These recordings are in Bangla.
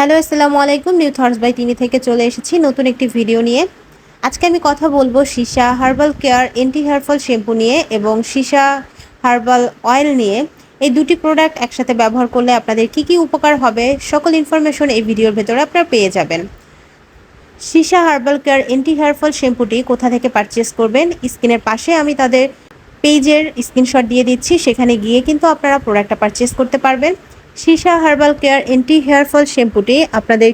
হ্যালো, আসসালামু আলাইকুম। নিউ থটস বাই তিনি থেকে চলে এসেছি নতুন একটি ভিডিও নিয়ে। আজকে আমি কথা বলব Sisa herbal care anti hairfall shampoo নিয়ে এবং সীসা হার্বাল অয়েল নিয়ে। এই দুটি প্রোডাক্ট একসাথে ব্যবহার করলে আপনাদের কি কি উপকার হবে, সকল ইনফরমেশন এই ভিডিওর ভেতরে আপনারা পেয়ে যাবেন। Sisa herbal care anti hairfall শ্যাম্পুটি কোথা থেকে পারচেস করবেন, স্ক্রিনের পাশে আমি তাদের পেজের স্ক্রিনশট দিয়ে দিচ্ছি, সেখানে গিয়ে কিন্তু আপনারা প্রোডাক্টটা পারচেস করতে পারবেন। Sisa herbal care anti hairfall শ্যাম্পুটি আপনাদের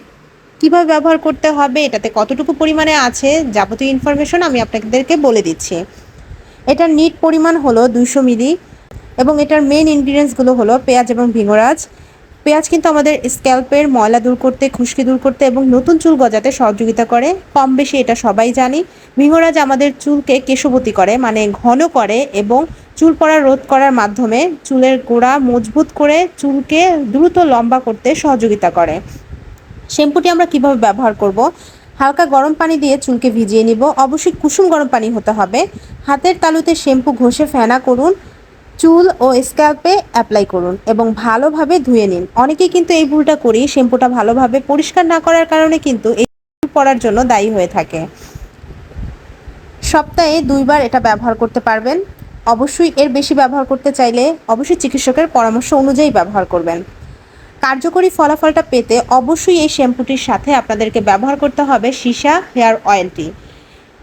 কীভাবে ব্যবহার করতে হবে, এটাতে কতটুকু পরিমাণে আছে যাবতীয় ইনফরমেশন আমি আপনাদেরকে বলে দিচ্ছি। এটার নিট পরিমাণ হলো দুইশো মিলি এবং এটার মেন ইনগ্রিডিয়েন্টসগুলো হলো পেঁয়াজ এবং ভিঙ্গরাজ পেঁয়াজ কিন্তু আমাদের স্ক্যাল্পের ময়লা দূর করতে, খুশকি দূর করতে এবং নতুন চুল গজাতে সহযোগিতা করে। কম বেশি এটা সবাই জানি। ভিঙ্গরাজ আমাদের চুলকে কেশবতী করে মানে ঘন করে এবং চুল পড়া রোধ করার মাধ্যমে চুলের গোড়া মজবুত করে চুলকে দ্রুত লম্বা করতে সহযোগিতা করে। শ্যাম্পুটি আমরা কীভাবে ব্যবহার করব? হালকা গরম পানি দিয়ে চুলকে ভিজিয়ে নিব। অবশ্যই কুসুম গরম পানি হতে হবে। হাতের তালুতে শ্যাম্পু ঘষে ফেনা করুন। চুল ও স্ক্যাল্পে অ্যাপ্লাই করুন এবং ভালোভাবে ধুয়ে নিন। অনেকেই কিন্তু এই ভুলটা করি শ্যাম্পুটা ভালোভাবে পরিষ্কার না করার কারণে কিন্তু এই পড়ার জন্য দায়ী হয়ে থাকে। সপ্তাহে দুইবার এটা ব্যবহার করতে পারবেন। অবশ্যই এর বেশি ব্যবহার করতে চাইলে অবশ্যই চিকিৎসকের পরামর্শ অনুযায়ী ব্যবহার করবেন। কার্যকরী ফলাফলটা পেতে অবশ্যই এই শ্যাম্পুটির সাথে আপনাদেরকে ব্যবহার করতে হবে সীসা হেয়ার অয়েলটি।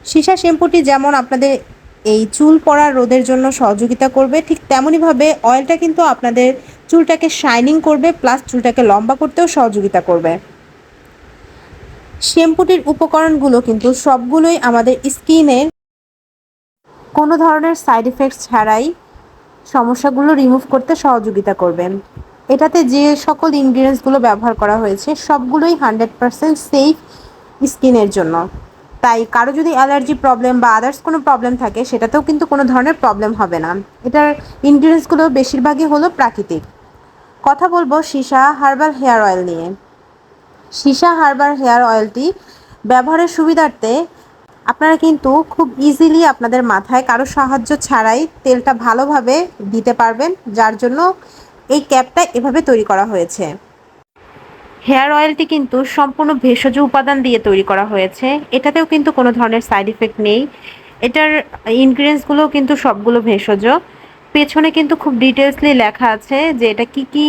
সীসা শ্যাম্পুটি যেমন আপনাদের এই চুল পড়া রোদের জন্য সহযোগিতা করবে, ঠিক তেমনইভাবে অয়েলটা কিন্তু আপনাদের চুলটাকে শাইনিং করবে, প্লাস চুলটাকে লম্বা করতেও সহযোগিতা করবে। শ্যাম্পুটির উপকরণগুলো কিন্তু সবগুলোই আমাদের স্কিনের কোনো ধরনের সাইড এফেক্টস ছাড়াই সমস্যাগুলো রিমুভ করতে সহযোগিতা করবেন। এটাতে যে সকল ইনগ্রিডিয়েন্টসগুলো ব্যবহার করা হয়েছে, সবগুলোই হান্ড্রেড পারসেন্ট সেফ স্কিনের জন্য। তাই কারও যদি অ্যালার্জি প্রবলেম বা আদার্স কোনো প্রবলেম থাকে, সেটাতেও কিন্তু কোনো ধরনের প্রবলেম হবে না। এটার ইনগ্রিডিয়েন্টসগুলো বেশিরভাগই হলো প্রাকৃতিক। কথা বলব সীসা হার্বাল হেয়ার অয়েল নিয়ে। সীসা হার্বাল হেয়ার অয়েলটি ব্যবহারের সুবিধার্থে আপনারা কিন্তু খুব ইজিলি আপনাদের মাথায় কারও সাহায্য ছাড়াই তেলটা ভালোভাবে দিতে পারবেন, যার জন্য এই ক্যাপটা এভাবে তৈরি করা হয়েছে। হেয়ার অয়েলটি কিন্তু সম্পূর্ণ ভেষজ উপাদান দিয়ে তৈরি করা হয়েছে। এটাতেও কিন্তু কোনো ধরনের সাইড ইফেক্ট নেই। এটার ইনগ্রিডিয়েন্টসগুলোও কিন্তু সবগুলো ভেষজ। পেছনে কিন্তু খুব ডিটেলসলি লেখা আছে যে এটা কি কি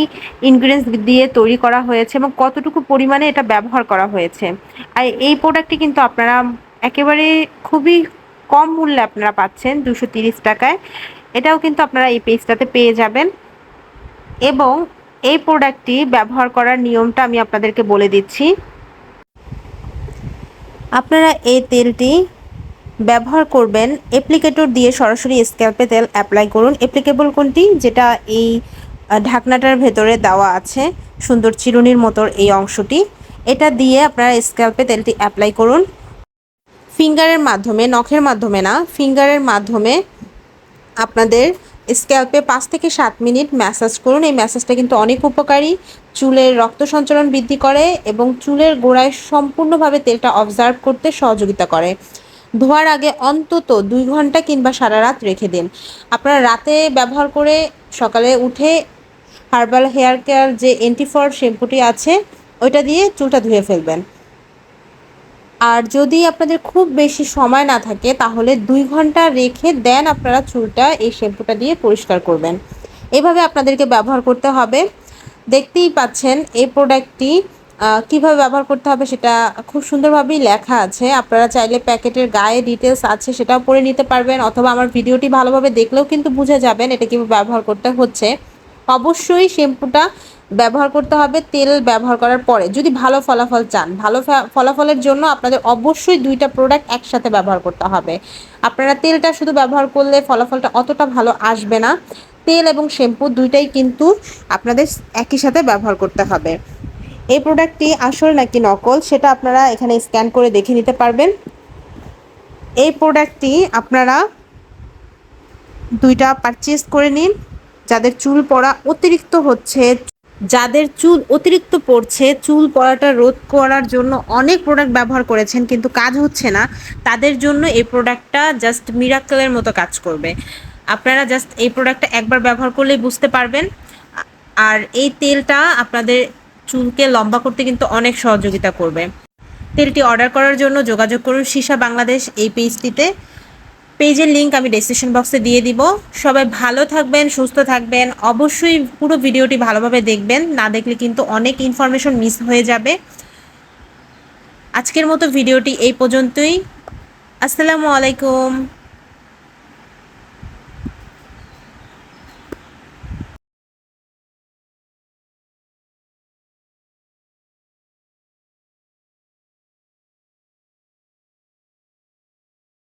ইনগ্রিডিয়েন্টস দিয়ে তৈরি করা হয়েছে এবং কতটুকু পরিমাণে এটা ব্যবহার করা হয়েছে। আর এই প্রোডাক্টটি কিন্তু আপনারা একেবারে খুবই কম মূল্যে আপনারা পাচ্ছেন দুশো তিরিশ টাকায়। এটাও কিন্তু আপনারা এই পেজটাতে পেয়ে যাবেন। এবং এই প্রোডাক্টটি ব্যবহার করার নিয়মটা আমি আপনাদেরকে বলে দিচ্ছি। আপনারা এই তেলটি ব্যবহার করবেন অ্যাপ্লিকেটর দিয়ে সরাসরি স্ক্যাল্পে তেল অ্যাপ্লাই করুন। অ্যাপ্লিকেবল কোনটি? যেটা এই ঢাকনাটার ভেতরে দেওয়া আছে, সুন্দর চিরুনির মতোর এই অংশটি। এটা দিয়ে আপনারা স্ক্যাল্পে তেলটি অ্যাপ্লাই করুন। ফিঙ্গারের মাধ্যমে, নখের মাধ্যমে না, ফিঙ্গারের মাধ্যমে আপনাদের স্ক্যাল্পে পাঁচ থেকে সাত মিনিট ম্যাসাজ করুন। এই ম্যাসাজটা কিন্তু অনেক উপকারী। চুলের রক্ত সঞ্চালন বৃদ্ধি করে এবং চুলের গোড়ায় সম্পূর্ণভাবে তেলটা অবজার্ভ করতে সহযোগিতা করে। ধোয়ার আগে অন্তত দুই ঘণ্টা কিংবা সারা রাত রেখে দিন। আপনারা রাতে ব্যবহার করে সকালে উঠে হার্বাল হেয়ার কেয়ার যে এন্টিফর শ্যাম্পুটি আছে, ওইটা দিয়ে চুলটা ধুয়ে ফেলবেন। আর যদি আপনাদের খুব বেশি সময় না থাকে, তাহলে দুই ঘণ্টা রেখে দেন আপনারা চুলটা, এই শ্যাম্পুটা দিয়ে পরিষ্কার করবেন। এভাবে আপনাদেরকে ব্যবহার করতে হবে। দেখতেই পাচ্ছেন, এই প্রোডাক্টটি কীভাবে ব্যবহার করতে হবে সেটা খুব সুন্দরভাবেই লেখা আছে। আপনারা চাইলে প্যাকেটের গায়ে ডিটেলস আছে সেটাও পড়ে নিতে পারবেন, অথবা আমার ভিডিওটি ভালোভাবে দেখলেও কিন্তু বুঝে যাবেন এটা কীভাবে ব্যবহার করতে হচ্ছে। অবশ্যই শ্যাম্পুটা ব্যবহার করতে হবে, তেল ব্যবহার করার পরে যদি ভালো ফলাফল চান, ভালো ফলাফলের জন্য আপনাদের অবশ্যই দুইটা প্রোডাক্ট একসাথে ব্যবহার করতে হবে। আপনারা তেলটা শুধু ব্যবহার করলে ফলাফলটা অতটা ভালো আসবে না। তেল এবং শ্যাম্পু দুইটাই কিন্তু আপনাদের একই সাথে ব্যবহার করতে হবে। এই প্রোডাক্টটি আসল নাকি নকল সেটা আপনারা এখানে স্ক্যান করে দেখে নিতে পারবেন। এই প্রোডাক্টটি আপনারা দুইটা পারচেস করে নিন। যাদের চুল পড়া অতিরিক্ত হচ্ছে যাদের চুল অতিরিক্ত পড়ছে, চুল পড়াটা রোধ করার জন্য অনেক প্রোডাক্ট ব্যবহার করেছেন, কিন্তু কাজ হচ্ছে না। তাদের জন্য এই প্রোডাক্টটা জাস্ট মিরাক্কেলের মতো কাজ করবে। আপনারা জাস্ট এই প্রোডাক্টটা একবার ব্যবহার করলেই বুঝতে পারবেন। আর এই তেলটা আপনাদের চুলকে লম্বা করতে কিন্তু অনেক সহযোগিতা করবে। তেলটি অর্ডার করার জন্য যোগাযোগ করুন সীসা বাংলাদেশ এই পেজটিতে পেজের লিঙ্ক আমি ডেসক্রিপশন বক্সে দিয়ে দিব। সবাই ভালো থাকবেন, সুস্থ থাকবেন। অবশ্যই পুরো ভিডিওটি ভালোভাবে দেখবেন। না দেখলে কিন্তু অনেক ইনফরমেশন মিস হয়ে যাবে। আজকের মতো ভিডিওটি এই পর্যন্তই। আসসালামু আলাইকুম।